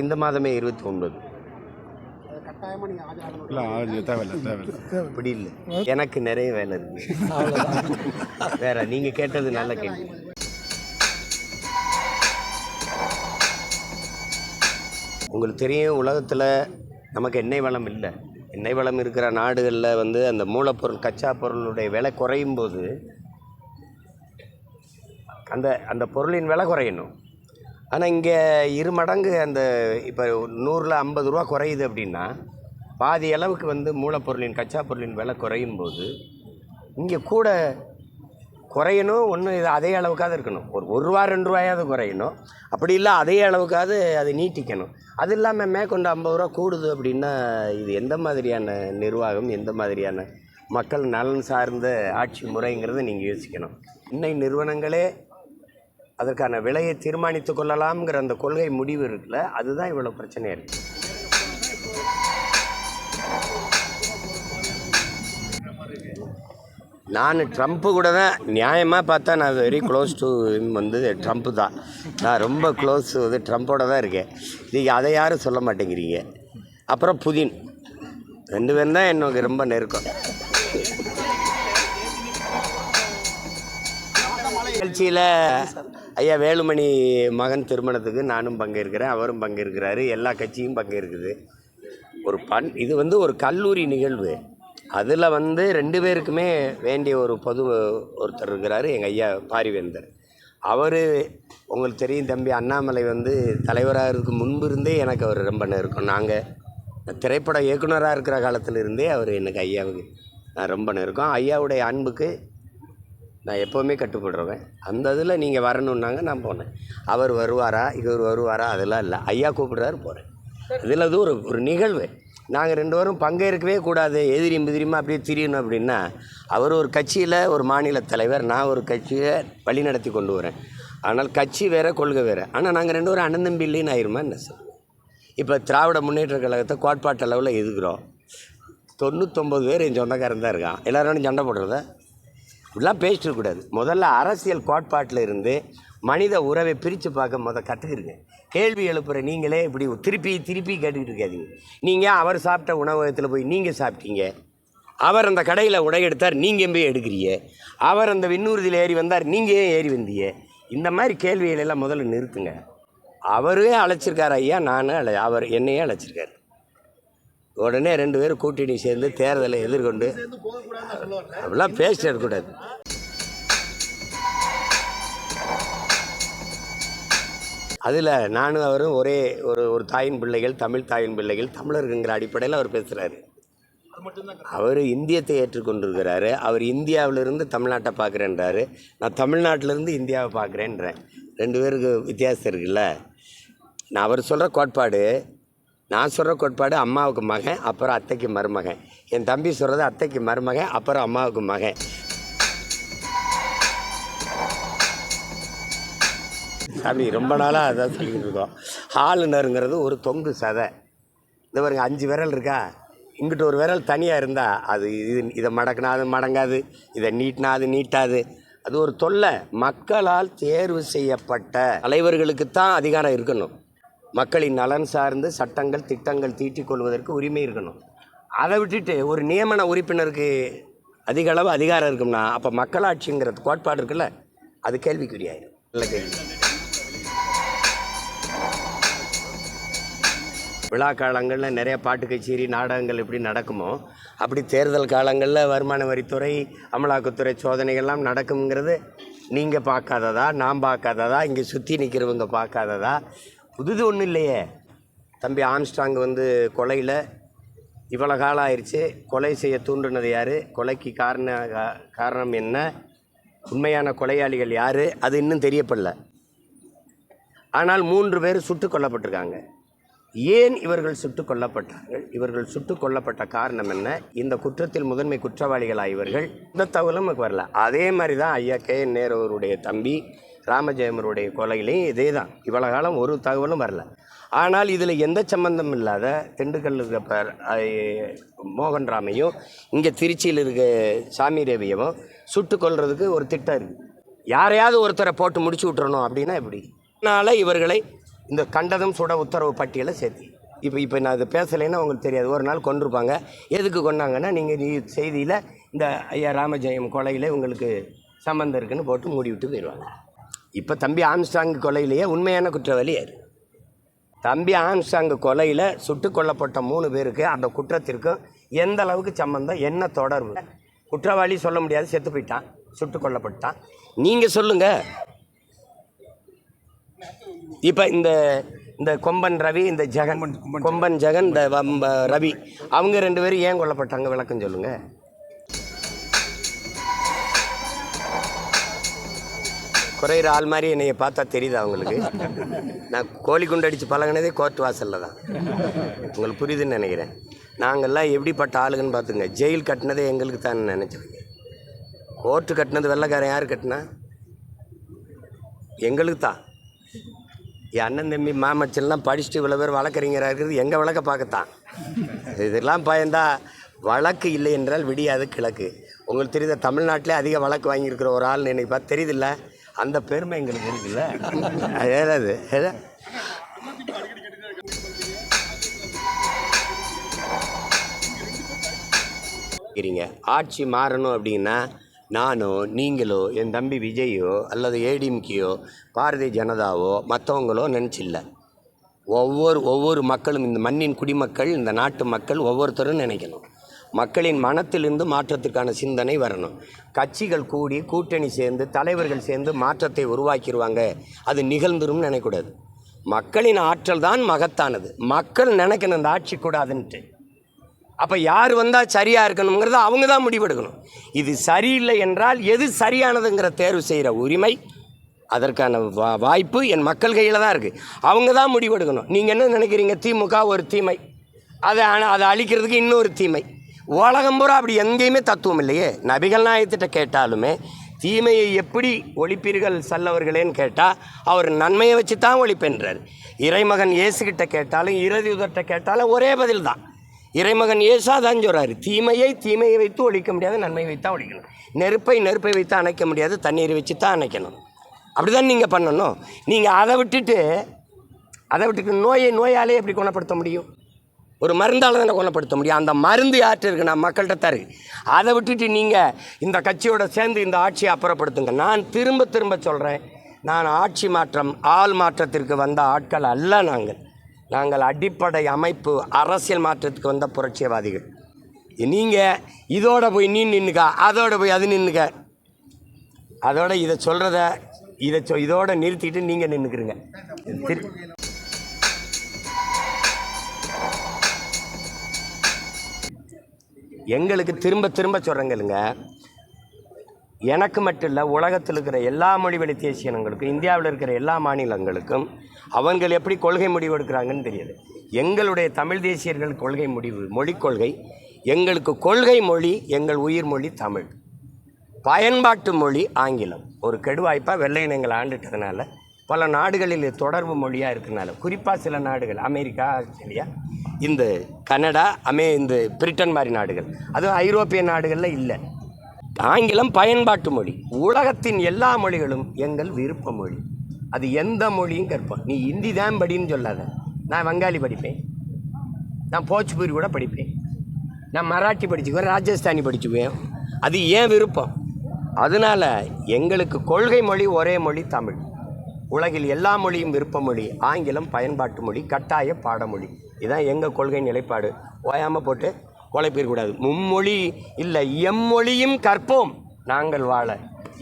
இந்த மாதமே இருபத்தி ஒன்பது அப்படி இல்லை. எனக்கு நிறைய வேலை இருக்கு. வேற நீங்க கேட்டது நல்ல கேள்வி. உங்களுக்கு தெரியும் உலகத்தில் நமக்கு எண்ணெய் வளம் இல்லை. எண்ணெய் வளம் இருக்கிற நாடுகளில் வந்து அந்த மூலப்பொருள் கச்சா பொருளுடைய விலை குறையும் போது அந்த அந்த பொருளின் விலை குறையணும். ஆனால் இங்கே இரு மடங்கு அந்த இப்போ நூறில் ஐம்பது ரூபா குறையுது அப்படின்னா பாதி அளவுக்கு வந்து மூலப்பொருளின் கச்சா பொருளின் விலை குறையும் போது இங்கே கூட குறையணும் ஒன்று இது அதே அளவுக்காவது இருக்கணும். ஒரு ஒரு ரூபா ரெண்டு ரூபாயாவது குறையணும். அப்படி இல்லை அதே அளவுக்காவது அதை நீட்டிக்கணும். அது இல்லாமல் மேற்கொண்டு ஐம்பது ரூபா கூடுது அப்படின்னா இது எந்த மாதிரியான நிர்வாகம் எந்த மாதிரியான மக்கள் நலன் சார்ந்த ஆட்சி முறைங்கிறத நீங்கள் யோசிக்கணும். இன்னை நிறுவனங்களே அதற்கான விலையை தீர்மானித்து கொள்ளலாம்ங்கிற அந்த கொள்கை முடிவு இருக்குல்ல அதுதான் இவ்வளோ பிரச்சனையாக இருக்குது நான் ட்ரம்ப்பு கூட தான் நியாயமாக பார்த்தா நான் வெரி க்ளோஸ் டு வந்து ட்ரம்ப்பு தான். நான் ரொம்ப க்ளோஸ் வந்து ட்ரம்ப்போட தான் இருக்கேன். நீங்கள் அதை யாரும் சொல்ல மாட்டேங்கிறீங்க. அப்புறம் புதின். ரெண்டு பேரும் தான் எனக்கு ரொம்ப நெருக்கம். நிகழ்ச்சியில் ஐயா வேலுமணி மகன் திருமணத்துக்கு நானும் பங்கேற்கிறேன் அவரும் பங்கேற்கிறாரு எல்லா கட்சியும் பங்கேற்குது. ஒரு பண் இது வந்து ஒரு கல்லூரி நிகழ்வு. அதில் வந்து ரெண்டு பேருக்குமே வேண்டிய ஒரு பொது ஒருத்தர் இருக்கிறாரு எங்கள் ஐயா பாரிவேந்தர். அவர் உங்களுக்கு தெரியும் தம்பி அண்ணாமலை வந்து தலைவராக இருக்கு முன்பு இருந்தே எனக்கு அவர் ரொம்ப நெருக்கம். நாங்கள் திரைப்பட இயக்குனராக இருக்கிற காலத்தில் இருந்தே அவர் எனக்கு ஐயாவுக்கு நான் ரொம்ப நெருக்கம். ஐயாவுடைய அன்புக்கு நான் எப்போவுமே கட்டுப்படுறவன். அந்த இதில் நீங்கள் வரணுன்னாங்க நான் போனேன். அவர் வருவாரா இவர் வருவாரா அதெல்லாம் இல்லை. ஐயா கூப்பிடுறாரு போகிறேன் இதில் அது ஒரு ஒரு நிகழ்வு. நாங்கள் ரெண்டு பேரும் பங்கேற்கவே கூடாது. எதிரி எதிரிமா அப்படியே திரியணும் அப்படின்னா அவர் ஒரு கட்சியில் ஒரு மாநில தலைவர் நான் ஒரு கட்சியை வழிநடத்தி கொண்டு வரேன். ஆனால் கட்சி வேறு கொள்கை வேறு. ஆனால் நாங்கள் ரெண்டு பேரும் அண்ணன் தம்பி இல்லைன்னு ஆயிருமா என்ன சார்? இப்போ திராவிட முன்னேற்ற கழகத்தை கோட்பாட்டு அளவில் எதுக்குறோம் தொண்ணூத்தொம்பது பேர் என் சொந்தக்காரன் தான் இருக்கான். எல்லாரும் சண்டை போடுறத? இப்படிலாம் பேசிட்டு இருக்கக்கூடாது. முதல்ல அரசியல் கோட்பாட்டில் இருந்து மனித உறவை பிரித்து பார்க்க முத கற்றுக்கிருங்க கேள்வி எழுப்புகிற நீங்களே இப்படி திருப்பி திருப்பி கேட்டுக்கிட்டு இருக்காதீங்க. நீங்கள் அவர் சாப்பிட்ட உணவகத்தில் போய் நீங்கள் சாப்பிட்டீங்க? அவர் அந்த கடையில் உடை எடுத்தார் நீங்கள் போய் எடுக்கிறீங்க? அவர் அந்த விண்ணூர்தியில் ஏறி வந்தார் நீங்கள் ஏன் ஏறி வந்தீங்க? இந்த மாதிரி கேள்விகள் எல்லாம் முதல்ல நிறுத்துங்க. அவரே அழைச்சிருக்கார் ஐயா நானும் அழை அவர் என்னையே அழைச்சிருக்காரு. உடனே ரெண்டு பேரும் கூட்டணி சேர்ந்து தேர்தலை எதிர்கொண்டு அப்படிலாம் பேசிட்டு இருக்கக்கூடாது. அதில் நானும் அவரும் ஒரே ஒரு ஒரு தாயின் பிள்ளைகள் தமிழ் தாயின் பிள்ளைகள் தமிழருங்கிற அடிப்படையில் அவர் பேசுகிறாரு அவர் இந்தியத்தை ஏற்றுக்கொண்டிருக்கிறாரு. அவர் இந்தியாவிலிருந்து தமிழ்நாட்டை பார்க்குறேன்றாரு. நான் தமிழ்நாட்டிலேருந்து இந்தியாவை பார்க்குறேன்றேன். ரெண்டு பேருக்கு வித்தியாசம் இருக்குல்ல? நான் அவர் சொல்கிற கோட்பாடு நான் சொல்கிற கோட்பாடு அம்மாவுக்கு மகன் அப்புறம் அத்தைக்கு மருமகன். என் தம்பி சொல்கிறது அத்தைக்கு மருமகன் அப்புறம் அம்மாவுக்கு மகன். சாமி ரொம்ப நாளாக அதான் சொல்லிக்கிட்டு இருக்கோம். ஆளுநருங்கிறது ஒரு தொங்கு சதை. இந்த பாருங்க அஞ்சு விரல் இருக்கா? இங்கிட்ட ஒரு விரல் தனியாக இருந்தால் அது இது இதை மடக்கினா அது மடங்காது இதை நீட்டினா அது நீட்டாது. அது ஒரு தொல்லை. மக்களால் தேர்வு செய்யப்பட்ட தலைவர்களுக்கு தான் அதிகாரம் இருக்கணும். மக்களின் நலன் சார்ந்து சட்டங்கள் திட்டங்கள் தீட்டிக் கொள்வதற்கு உரிமை இருக்கணும். அதை விட்டுட்டு ஒரு நியமன உறுப்பினருக்கு அதிக அளவு அதிகாரம் இருக்கும்னா அப்போ மக்களாட்சிங்கிற கோட்பாடு இருக்குல்ல? அது கேள்விக்குரியாயிரும் நல்ல கேள்வி. விழா காலங்களில் நிறைய பாட்டு கச்சேரி நாடகங்கள் எப்படி நடக்குமோ அப்படி தேர்தல் காலங்களில் வருமான வரித்துறை அமலாக்கத்துறை சோதனைகள்லாம் நடக்குங்கிறது நீங்கள் பார்க்காததா நான் பார்க்காததா இங்கே சுற்றி நிற்கிறவங்க பார்க்காததா புதுது ஒன்றும் இல்லையே. தம்பி ஆம்ஸ்டாங் வந்து கொலையில். இவ்வளோ காலம் ஆயிடுச்சு. கொலை செய்ய தூண்டுனது யார்? கொலைக்கு காரண கா- காரணம் என்ன? உண்மையான கொலையாளிகள் யார்? அது இன்னும் தெரியப்படல. ஆனால் மூன்று பேர் சுட்டு கொல்லப்பட்டிருக்காங்க. ஏன் இவர்கள் சுட்டுக் கொல்லப்பட்டார்கள்? இவர்கள் சுட்டு கொல்லப்பட்ட காரணம் என்ன? இந்த குற்றத்தில் முதன்மை குற்றவாளிகளாக இவர்கள். இந்த தகவலும் நமக்கு வரல. அதே மாதிரி தான் ஐயா கே. என் நேருவருடைய தம்பி. ராமஜெயமருடைய கொலையிலையும் இதே தான் இவ்வளோ காலம் ஒரு தகவலும் வரல. ஆனால் இதில் எந்த சம்பந்தம் இல்லாத திண்டுக்கல் இருக்க மோகன் ராமையும் இங்கே திருச்சியில் இருக்க சாமி ரவியவும் சுட்டு கொள்றதுக்கு ஒரு திட்டம் இருக்குது யாரையாவது ஒருத்தரை போட்டு முடிச்சு விட்டுறணும் அப்படின்னா எப்படி? அதனால் இவர்களை இந்த கண்டதும் சுட உத்தரவு பட்டியலை சேர்த்து. இப்போ இப்போ நான் இதை பேசலைன்னா உங்களுக்கு தெரியாது. ஒரு நாள் கொண்டிருப்பாங்க எதுக்கு கொண்டாங்கன்னா நீங்கள் நீ செய்தியில் இந்த ஐயா ராமஜெயம் கொலையில் உங்களுக்கு சம்மந்தம் இருக்குன்னு போட்டு மூடி விட்டு போயிடுவாங்க. இப்போ தம்பி ஆம்ஸ்டாங் கொலையிலேயே உண்மையான குற்றவாளி யார்? தம்பி ஆம்ஸ்டாங் கொலையில் சுட்டு கொல்லப்பட்ட மூணு பேருக்கு அந்த குற்றத்திற்கும் எந்த அளவுக்கு சம்பந்தம் என்ன தொடர்பு? குற்றவாளி சொல்ல முடியாது செத்து போயிட்டான் சுட்டு கொல்லப்பட்டான். நீங்கள் சொல்லுங்கள் இப்போ இந்த இந்த கொம்பன் ரவி இந்த ஜெகன் கொம்பன் ஜெகன். இந்த ரவி அவங்க ரெண்டு பேரும் ஏன் கொல்லப்பட்டாங்க? விளக்கம் சொல்லுங்கள் குறையிற ஆள் மாதிரி என்னைய பார்த்தா தெரியுதா அவங்களுக்கு நான் கோழி குண்டு அடித்து பழகினதே கோர்ட் வாசலில் தான். உங்களுக்கு புரியுதுன்னு நினைக்கிறேன். நாங்கள்லாம் எப்படிப்பட்ட ஆளுங்கன்னு பார்த்துங்க. ஜெயில் கட்டினதே எங்களுக்கு தான் நினச்சவங்க கோர்ட்டு கட்டினது வெள்ளைக்காரன் யார் கட்டினா? எங்களுக்கு தான். என் அண்ணன் தம்பி மாமச்சல்லாம் படிச்சுட்டு இவ்வளோ பேர் வழக்கறிஞராக இருக்கிறது எங்கள் வழக்க பார்க்கத்தான். இதெல்லாம் பயந்தா வழக்கு இல்லை என்றால் விடியாது கிழக்கு. உங்களுக்கு தெரியுத தமிழ்நாட்டிலே அதிக வழக்கு வாங்கியிருக்கிற ஒரு ஆள் இன்னைக்கு பார்த்து தெரியுதுல்ல? அந்த பெருமை எங்களுக்கு இருக்குல்ல? ஏதாவது இருக்கிறீங்க ஆட்சி மாறணும் அப்படின்னா நானோ நீங்களோ என் தம்பி விஜயோ அல்லது ஏடிஎம்கேயோ பாரதிய ஜனதாவோ மற்றவங்களோ நினச்சில்ல. ஒவ்வொரு ஒவ்வொரு மக்களும் இந்த மண்ணின் குடிமக்கள் இந்த நாட்டு மக்கள் ஒவ்வொருத்தரும் நினைக்கணும். மக்களின் மனத்திலிருந்து மாற்றத்துக்கான சிந்தனை வரணும். கட்சிகள் கூடி கூட்டணி சேர்ந்து தலைவர்கள் சேர்ந்து மாற்றத்தை உருவாக்கிடுவாங்க அது நிகழ்ந்துரும்னு நினைக்கூடாது மக்களின் ஆற்றல் தான் மகத்தானது. மக்கள் நினைக்கணும் இந்த ஆட்சி கூடாதுன்ட்டு. அப்போ யார் வந்தால் சரியாக இருக்கணுங்கிறத அவங்க தான் முடிவெடுக்கணும். இது சரியில்லை என்றால் எது சரியானதுங்கிற தேர்வு செய்கிற உரிமை அதற்கான வா வாய்ப்பு என் மக்கள் கையில் தான் இருக்குது அவங்க தான் முடிவெடுக்கணும். நீங்கள் என்ன நினைக்கிறீங்க? திமுக ஒரு தீமை. அதை அதை அழிக்கிறதுக்கு இன்னொரு தீமை. உலகம் பூரா அப்படி எங்கேயுமே தத்துவம் இல்லையே. நபிகள் நாயகத்திட்ட கேட்டாலுமே தீமையை எப்படி ஒழிப்பீர்கள் சல்லவர்களேன்னு கேட்டால் அவர் நன்மையை வச்சு தான் ஒழிப்பென்றார். இறைமகன் இயேசுகிட்ட கேட்டாலும் இறுதியுதர்கிட்ட கேட்டாலும் ஒரே பதில் தான் இறைமகன் ஏசா தான் சொல்கிறார் தீமையை தீமையை வைத்து ஒழிக்க முடியாது நன்மையை வைத்து தான் ஒழிக்கணும். நெருப்பை நெருப்பை வைத்து அணைக்க முடியாது தண்ணீரை வச்சு தான் அணைக்கணும். அப்படி தான் நீங்கள் பண்ணணும். நீங்கள் அதை விட்டுட்டு அதை விட்டுட்டு நோயை நோயாலே எப்படி குணப்படுத்த முடியும்? ஒரு மருந்தால் தானே குணப்படுத்த முடியும்? அந்த மருந்து யார்கிட்ட இருக்கு? நான் மக்கள்கிட்ட தரு அதை விட்டுட்டு நீங்கள் இந்த கட்சியோட சேர்ந்து இந்த ஆட்சியை அப்புறப்படுத்துங்க. நான் திரும்ப திரும்ப சொல்கிறேன் நான் ஆட்சி மாற்றம் ஆள் மாற்றத்திற்கு வந்த ஆட்கள் அல்ல நாங்கள். நாங்கள் அடிப்படை அமைப்பு அரசியல் மாற்றத்துக்கு வந்த புரட்சியவாதிகள் நீங்கள் இதோட போய் நீ நின்றுக்க அதோட போய் அது நின்றுக்க அதோட இதை சொல்கிறத இதை சொ இதோட நிறுத்திட்டு நீங்கள் நின்றுக்கிறீங்க எங்களுக்கு திரும்ப திரும்ப சொல்கிறேங்கலுங்க எனக்கு மட்டும் இல்லை உலகத்தில் இருக்கிற எல்லா மொழி வழி தேசிய இனங்களுக்கும் இந்தியாவில் இருக்கிற எல்லா மாநிலங்களுக்கும் அவங்கள் எப்படி கொள்கை முடிவு எடுக்கிறாங்கன்னு தெரியாது. எங்களுடைய தமிழ் தேசியர்கள் கொள்கை முடிவு மொழி கொள்கை எங்களுக்கு கொள்கை மொழி எங்கள் உயிர் மொழி தமிழ். பயன்பாட்டு மொழி ஆங்கிலம். ஒரு கெடுவாய்ப்பாக வெள்ளையினங்களை ஆண்டுட்டதுனால பல நாடுகளில் தொடர்பு மொழியாக இருக்கிறனால குறிப்பாக சில நாடுகள் அமெரிக்கா ஆஸ்திரேலியா இந்த கனடா அமே இந்த பிரிட்டன் மாதிரி நாடுகள். அதுவும் ஐரோப்பிய நாடுகளில் இல்லை. ஆங்கிலம் பயன்பாட்டு மொழி. உலகத்தின் எல்லா மொழிகளும் எங்கள் விருப்ப மொழி. அது எந்த மொழியும் கற்போம். நீ ஹிந்தி தான் படின்னு சொல்லாத. நான் வங்காளி படிப்பேன். நான் போச்சுபூரி கூட படிப்பேன். நான் மராட்டி படிச்சுக்குவேன் ராஜஸ்தானி படிச்சுக்குவேன். அது ஏன் விருப்பம்? அதனால் எங்களுக்கு கொள்கை மொழி ஒரே மொழி தமிழ். உலகில் எல்லா மொழியும் விருப்ப மொழி ஆங்கிலம் பயன்பாட்டு மொழி கட்டாய பாடமொழி. இதுதான் எங்கள் கொள்கை நிலைப்பாடு. ஓயாமல் போட்டு குழப்பிடக்கூடாது. மும்மொழி இல்லை எம்மொழியும் கற்போம் நாங்கள் வாழ.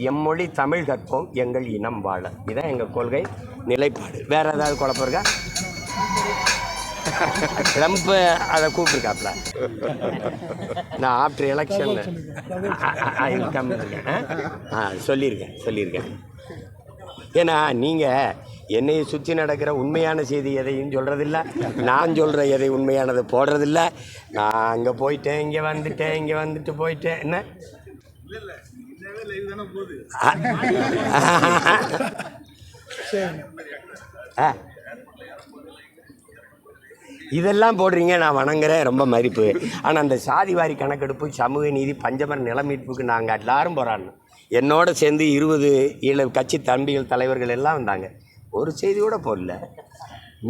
எம்மொழி தமிழ் கற்போம் எங்கள் இனம் வாழ. இதுதான் எங்கள் கொள்கை நிலைப்பாடு. வேறு ஏதாவது குழப்பம் இருக்கா? ட்ரம்ப் அதை கூப்பிட்டுருக்காப்ல. நான் ஆஃப்டர் எலெக்ஷன் கம் ஆ சொல்லியிருக்கேன் சொல்லியிருக்கேன். ஏன்னா நீங்கள் என்னையை சுற்றி நடக்கிற உண்மையான செய்தி எதையும் சொல்கிறதில்ல நான் சொல்கிற எதை உண்மையானதை போடுறதில்ல. நான் அங்கே போயிட்டேன் இங்கே வந்துட்டேன் இங்கே வந்துட்டு போயிட்டேன். என்ன? ஆ. இதெல்லாம் போடுறீங்க நான் வணங்குறேன். ரொம்ப மதிப்பு. ஆனால் அந்த சாதிவாரி கணக்கெடுப்பு சமூக நீதி பஞ்சமர நிலமீட்புக்கு நாங்கள் எல்லாரும் போராடணும். என்னோட சேர்ந்து இருபது ஈழ கட்சி தம்பிகள் தலைவர்கள் எல்லாம் வந்தாங்க. ஒரு செய்தி கூட போடல.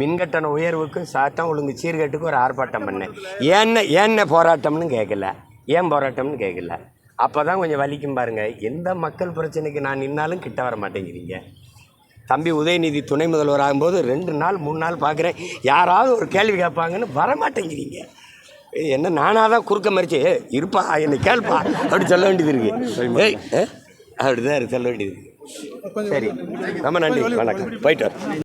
மின்கட்டண உயர்வுக்கு சட்டம் ஒழுங்கு சீர்கேட்டுக்கு ஒரு ஆர்ப்பாட்டம் பண்ணேன். ஏன்ன ஏன்ன போராட்டம்னு கேட்கல ஏன் போராட்டம்னு கேட்கல அப்போ தான் கொஞ்சம் வலிக்கும் பாருங்க. எந்த மக்கள் பிரச்சனைக்கு நான் நின்னாலும் கிட்ட வர மாட்டேங்கிறீங்க. தம்பி உதயநிதி துணை முதல்வர் ஆகும்போது ரெண்டு நாள் மூணு நாள் பார்க்குறேன் யாராவது ஒரு கேள்வி கேட்பாங்கன்னு வர மாட்டேங்கிறீங்க. என்ன நானாக தான் குறுக்க மறிச்சு "ஏய், இருப்பா என்னை கேள்ப்பா. அப்படி சொல்ல வேண்டியது இருக்கு. ஏய் அப்படிதான் சொல்ல வேண்டியது. சரி ரொம்ப நன்றி வணக்கம். போயிட்டு